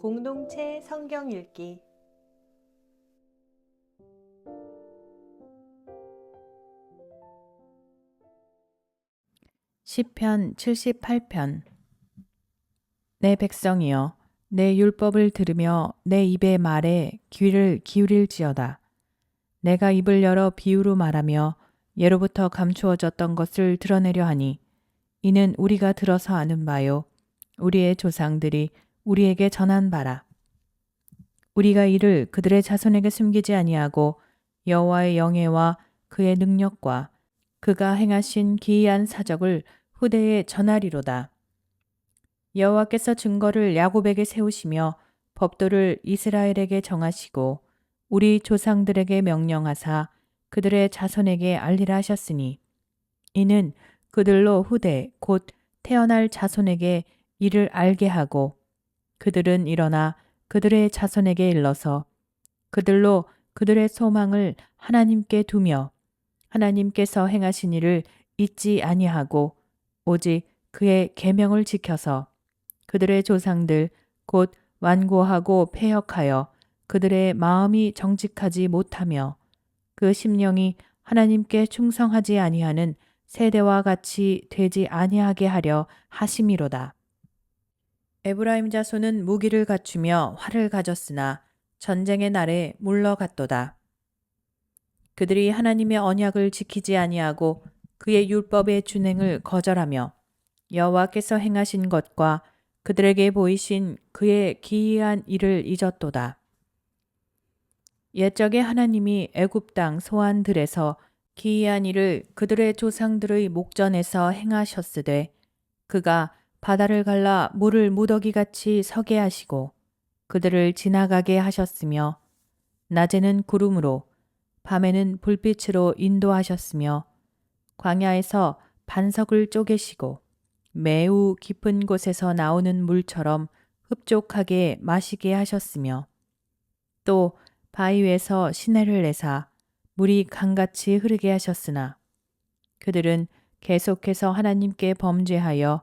공동체 성경 읽기. 시편 78편. 내 백성이여 내 율법을 들으며 내 입의 말에 귀를 기울일지어다. 내가 입을 열어 비유로 말하며 예로부터 감추어졌던 것을 드러내려 하니 이는 우리가 들어서 아는 바요. 우리의 조상들이 우리에게 전한 바라 우리가 이를 그들의 자손에게 숨기지 아니하고 여호와의 영예와 그의 능력과 그가 행하신 기이한 사적을 후대에 전하리로다. 여호와께서 증거를 야곱에게 세우시며 법도를 이스라엘에게 정하시고 우리 조상들에게 명령하사 그들의 자손에게 알리라 하셨으니 이는 그들로 후대 곧 태어날 자손에게 이를 알게 하고 그들은 일어나 그들의 자손에게 일러서 그들로 그들의 소망을 하나님께 두며 하나님께서 행하신 일을 잊지 아니하고 오직 그의 계명을 지켜서 그들의 조상들 곧 완고하고 폐역하여 그들의 마음이 정직하지 못하며 그 심령이 하나님께 충성하지 아니하는 세대와 같이 되지 아니하게 하려 하심이로다. 에브라임 자손은 무기를 갖추며 활을 가졌으나 전쟁의 날에 물러갔도다. 그들이 하나님의 언약을 지키지 아니하고 그의 율법의 준행을 거절하며 여호와께서 행하신 것과 그들에게 보이신 그의 기이한 일을 잊었도다. 옛적에 하나님이 애굽 땅 소환들에서 기이한 일을 그들의 조상들의 목전에서 행하셨으되 그가 바다를 갈라 물을 무더기같이 서게 하시고 그들을 지나가게 하셨으며 낮에는 구름으로 밤에는 불빛으로 인도하셨으며 광야에서 반석을 쪼개시고 매우 깊은 곳에서 나오는 물처럼 흡족하게 마시게 하셨으며 또 바위에서 시내를 내사 물이 강같이 흐르게 하셨으나 그들은 계속해서 하나님께 범죄하여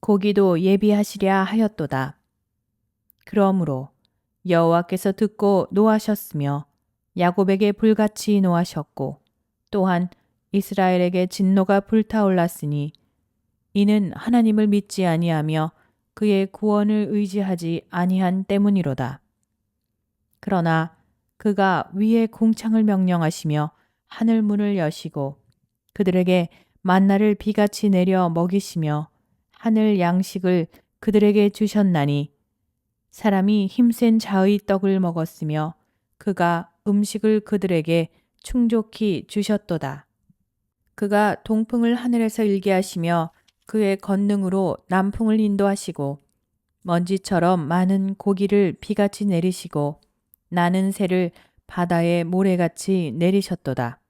고기도 예비하시랴 하였도다. 그러므로 여호와께서 듣고 노하셨으며 야곱에게 불같이 노하셨고 또한 이스라엘에게 진노가 불타올랐으니 이는 하나님을 믿지 아니하며 그의 구원을 의지하지 아니한 때문이로다. 그러나 그가 위에 공창을 명령하시며 하늘 문을 여시고 그들에게 만나를 비같이 내려 먹이시며 하늘 양식을 그들에게 주셨나니 사람이 힘센 자의 떡을 먹었으며 그가 음식을 그들에게 충족히 주셨도다. 그가 동풍을 하늘에서 일게 하시며 그의 권능으로 남풍을 인도하시고 먼지처럼 많은 고기를 비같이 내리시고 나는 새를 바다에 모래같이 내리셨도다.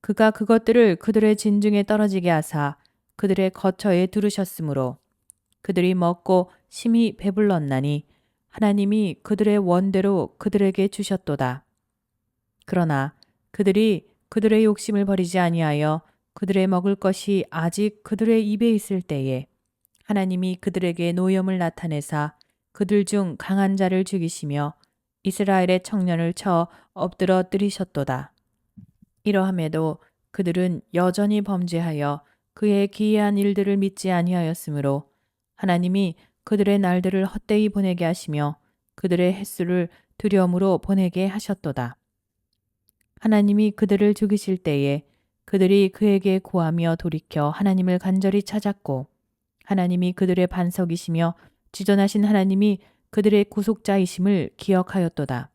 그가 그것들을 그들의 진중에 떨어지게 하사 그들의 거처에 두르셨으므로 그들이 먹고 심히 배불렀나니 하나님이 그들의 원대로 그들에게 주셨도다. 그러나 그들이 그들의 욕심을 버리지 아니하여 그들의 먹을 것이 아직 그들의 입에 있을 때에 하나님이 그들에게 노염을 나타내사 그들 중 강한 자를 죽이시며 이스라엘의 청년을 쳐 엎드러 뜨리셨도다. 이러함에도 그들은 여전히 범죄하여 그의 기이한 일들을 믿지 아니하였으므로 하나님이 그들의 날들을 헛되이 보내게 하시며 그들의 횟수를 두려움으로 보내게 하셨도다. 하나님이 그들을 죽이실 때에 그들이 그에게 구하며 돌이켜 하나님을 간절히 찾았고 하나님이 그들의 반석이시며 지존하신 하나님이 그들의 구속자이심을 기억하였도다.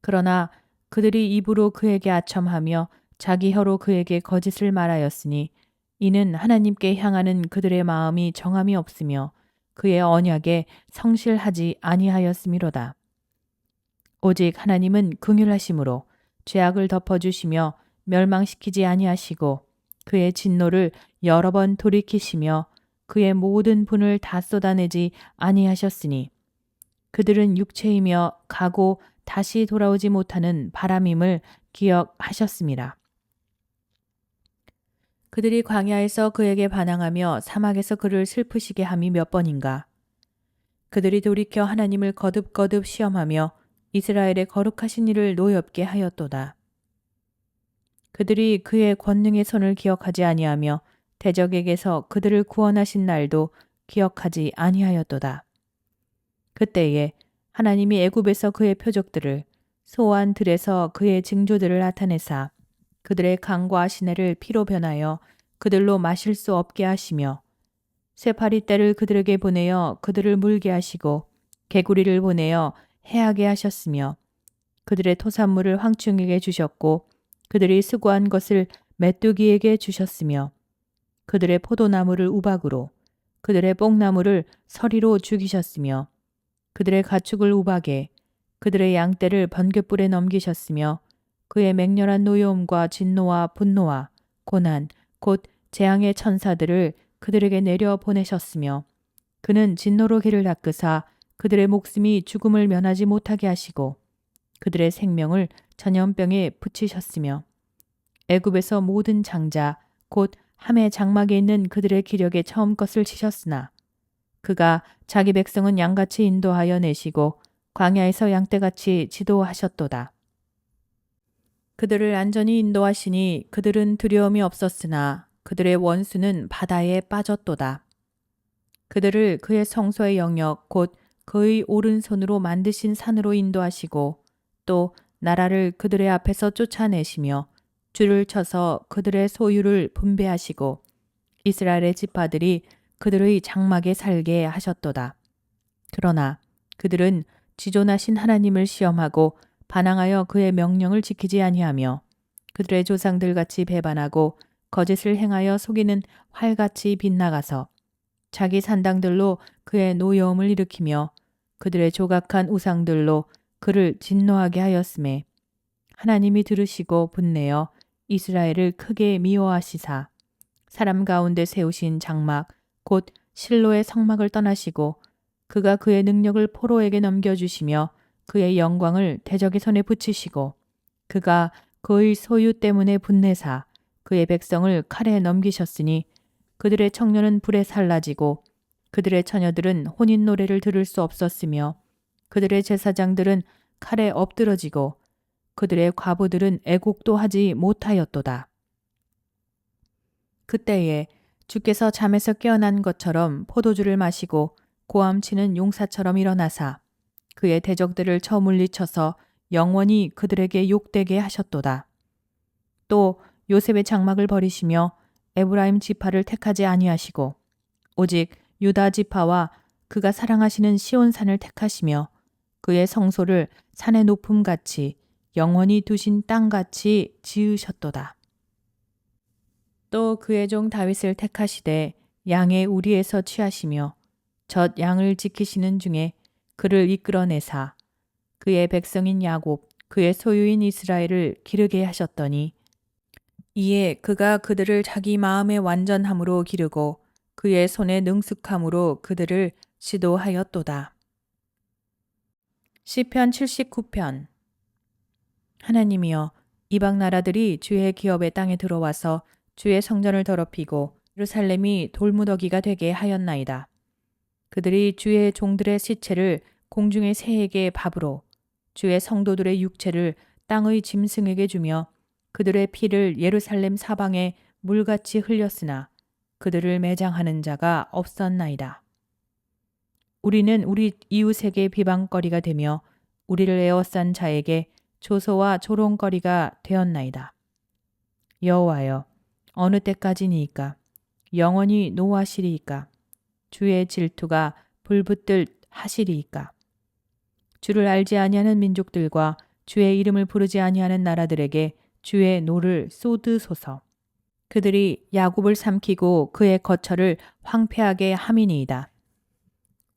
그러나 그들이 입으로 그에게 아첨하며 자기 혀로 그에게 거짓을 말하였으니 이는 하나님께 향하는 그들의 마음이 정함이 없으며 그의 언약에 성실하지 아니하였음이로다. 오직 하나님은 긍휼하심으로 죄악을 덮어주시며 멸망시키지 아니하시고 그의 진노를 여러 번 돌이키시며 그의 모든 분을 다 쏟아내지 아니하셨으니 그들은 육체이며 가고 다시 돌아오지 못하는 바람임을 기억하셨습니다. 그들이 광야에서 그에게 반항하며 사막에서 그를 슬프시게 함이 몇 번인가. 그들이 돌이켜 하나님을 거듭거듭 시험하며 이스라엘의 거룩하신 이를 노엽게 하였도다. 그들이 그의 권능의 손을 기억하지 아니하며 대적에게서 그들을 구원하신 날도 기억하지 아니하였도다. 그때에 하나님이 애굽에서 그의 표적들을 소환 들에서 그의 징조들을 나타내사 그들의 강과 시내를 피로 변하여 그들로 마실 수 없게 하시며 쇠파리 떼를 그들에게 보내어 그들을 물게 하시고 개구리를 보내어 해하게 하셨으며 그들의 토산물을 황충에게 주셨고 그들이 수고한 것을 메뚜기에게 주셨으며 그들의 포도나무를 우박으로 그들의 뽕나무를 서리로 죽이셨으며 그들의 가축을 우박에 그들의 양떼를 번갯불에 넘기셨으며 그의 맹렬한 노여움과 진노와 분노와 고난 곧 재앙의 천사들을 그들에게 내려 보내셨으며 그는 진노로 길을 닦으사 그들의 목숨이 죽음을 면하지 못하게 하시고 그들의 생명을 전염병에 붙이셨으며 애굽에서 모든 장자 곧 함의 장막에 있는 그들의 기력에 처음 것을 치셨으나 그가 자기 백성은 양같이 인도하여 내시고 광야에서 양떼같이 지도하셨도다. 그들을 안전히 인도하시니 그들은 두려움이 없었으나 그들의 원수는 바다에 빠졌도다. 그들을 그의 성소의 영역 곧 그의 오른손으로 만드신 산으로 인도하시고 또 나라를 그들의 앞에서 쫓아내시며 줄을 쳐서 그들의 소유를 분배하시고 이스라엘의 지파들이 그들의 장막에 살게 하셨도다. 그러나 그들은 지존하신 하나님을 시험하고 반항하여 그의 명령을 지키지 아니하며 그들의 조상들 같이 배반하고 거짓을 행하여 속이는 활같이 빗나가서 자기 산당들로 그의 노여움을 일으키며 그들의 조각한 우상들로 그를 진노하게 하였음에 하나님이 들으시고 분내어 이스라엘을 크게 미워하시사 사람 가운데 세우신 장막 곧 실로의 성막을 떠나시고 그가 그의 능력을 포로에게 넘겨주시며 그의 영광을 대적의 손에 붙이시고 그가 그의 소유 때문에 분내사 그의 백성을 칼에 넘기셨으니 그들의 청년은 불에 살라지고 그들의 처녀들은 혼인 노래를 들을 수 없었으며 그들의 제사장들은 칼에 엎드러지고 그들의 과부들은 애곡도 하지 못하였도다. 그때에 주께서 잠에서 깨어난 것처럼 포도주를 마시고 고함치는 용사처럼 일어나사 그의 대적들을 쳐 물리쳐서 영원히 그들에게 욕되게 하셨도다. 또 요셉의 장막을 버리시며 에브라임 지파를 택하지 아니하시고 오직 유다 지파와 그가 사랑하시는 시온산을 택하시며 그의 성소를 산의 높음 같이 영원히 두신 땅 같이 지으셨도다. 또 그의 종 다윗을 택하시되 양의 우리에서 취하시며 젖 양을 지키시는 중에 그를 이끌어내사 그의 백성인 야곱 그의 소유인 이스라엘을 기르게 하셨더니 이에 그가 그들을 자기 마음의 완전함으로 기르고 그의 손의 능숙함으로 그들을 지도하였도다. 시편 79편 하나님이여 이방 나라들이 주의 기업의 땅에 들어와서 주의 성전을 더럽히고 예루살렘이 돌무더기가 되게 하였나이다. 그들이 주의 종들의 시체를 공중의 새에게 밥으로 주의 성도들의 육체를 땅의 짐승에게 주며 그들의 피를 예루살렘 사방에 물같이 흘렸으나 그들을 매장하는 자가 없었나이다. 우리는 우리 이웃에게 비방거리가 되며 우리를 에워싼 자에게 조소와 조롱거리가 되었나이다. 여호와여 어느 때까지니이까 영원히 노하시리이까 주의 질투가 불붙들 하시리이까 주를 알지 아니하는 민족들과 주의 이름을 부르지 아니하는 나라들에게 주의 노를 쏟으소서 그들이 야곱을 삼키고 그의 거처를 황폐하게 함이니이다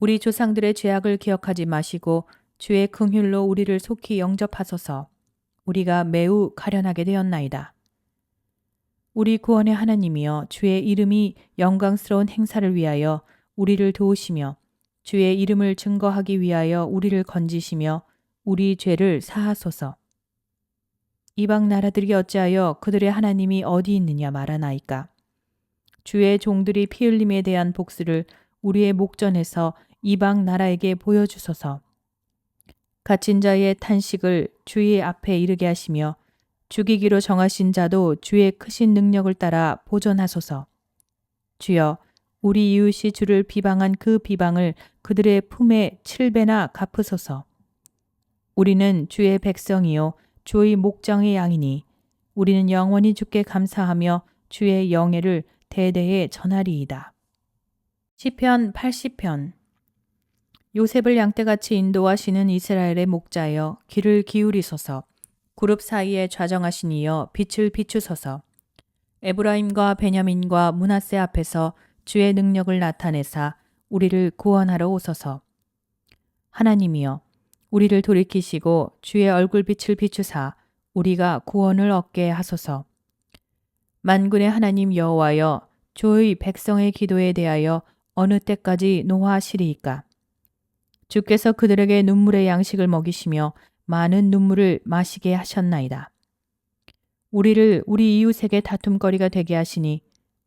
우리 조상들의 죄악을 기억하지 마시고 주의 긍휼로 우리를 속히 영접하소서. 우리가 매우 가련하게 되었나이다. 우리 구원의 하나님이여 주의 이름이 영광스러운 행사를 위하여 우리를 도우시며 주의 이름을 증거하기 위하여 우리를 건지시며 우리 죄를 사하소서. 이방 나라들이 어찌하여 그들의 하나님이 어디 있느냐 말하나이까. 주의 종들이 피 흘림에 대한 복수를 우리의 목전에서 이방 나라에게 보여주소서. 갇힌 자의 탄식을 주의 앞에 이르게 하시며 죽이기로 정하신 자도 주의 크신 능력을 따라 보존하소서. 주여, 우리 이웃이 주를 비방한 그 비방을 그들의 품에 칠배나 갚으소서. 우리는 주의 백성이요 주의 목장의 양이니 우리는 영원히 주께 감사하며 주의 영예를 대대에 전하리이다. 시편 80편 요셉을 양떼같이 인도하시는 이스라엘의 목자여 귀를 기울이소서 그룹 사이에 좌정하신 이여 빛을 비추소서 에브라임과 베냐민과 문하세 앞에서 주의 능력을 나타내사 우리를 구원하러 오소서. 하나님이여 우리를 돌이키시고 주의 얼굴빛을 비추사 우리가 구원을 얻게 하소서. 만군의 하나님 여호와여 주의 백성의 기도에 대하여 어느 때까지 노하시리이까? 주께서 그들에게 눈물의 양식을 먹이시며 많은 눈물을 마시게 하셨나이다. 우리를 우리 이웃에게 다툼거리가 되게 하시니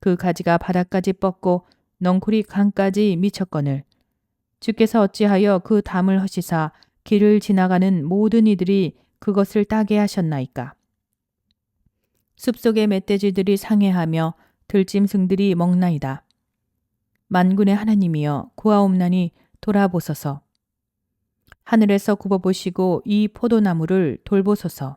그 가지가 바닥까지 뻗고 넝쿨이 강까지 미쳤거늘 주께서 어찌하여 그 담을 허시사 길을 지나가는 모든 이들이 그것을 따게 하셨나이까 숲속의 멧돼지들이 상해하며 들짐승들이 먹나이다 만군의 하나님이여 구하옵나니 돌아보소서. 하늘에서 굽어보시고 이 포도나무를 돌보소서.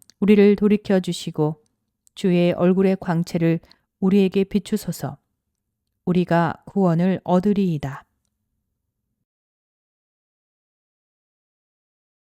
우리를 돌이켜 주시고 주의 얼굴의 광채를 우리에게 비추소서. 우리가 구원을 얻으리이다.